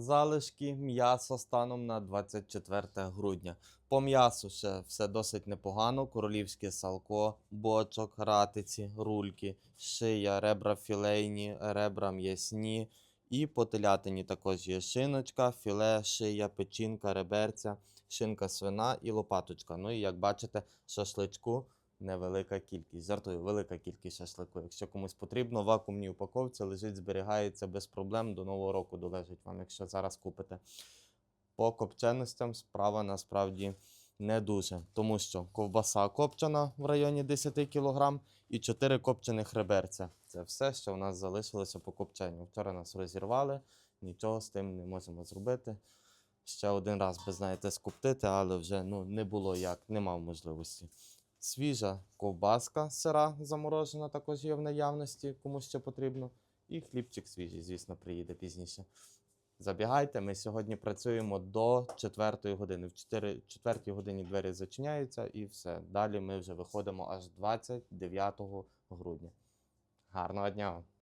Залишки м'яса станом на 24 грудня. По м'ясу ще все досить непогано. Королівське салко, бочок, ратиці, рульки, шия, ребра філейні, ребра м'ясні. І по телятині також є шиночка, філе, шия, печінка, реберця, шинка свина і лопаточка. Ну і як бачите, шашличку невелика кількість. Жартую, велика кількість шашлику. Якщо комусь потрібно, в вакуумній упаковці лежить, зберігається без проблем. До нового року долежить вам, якщо зараз купите. По копченостям справа насправді не дуже, тому що ковбаса копчена в районі 10 кг і 4 копчених реберця. Це все, що в нас залишилося по копченню. Вчора нас розірвали, нічого з тим не можемо зробити. Ще один раз би, знаєте, скуптити, але вже ну, не було як, не мав можливості. Свіжа ковбаска сира заморожена також є в наявності, кому ще потрібно. І хлібчик свіжий, звісно, приїде пізніше. Забігайте, ми сьогодні працюємо до 4 години. В 4, 4 годині двері зачиняються і все. Далі ми вже виходимо аж 29 грудня. Гарного дня!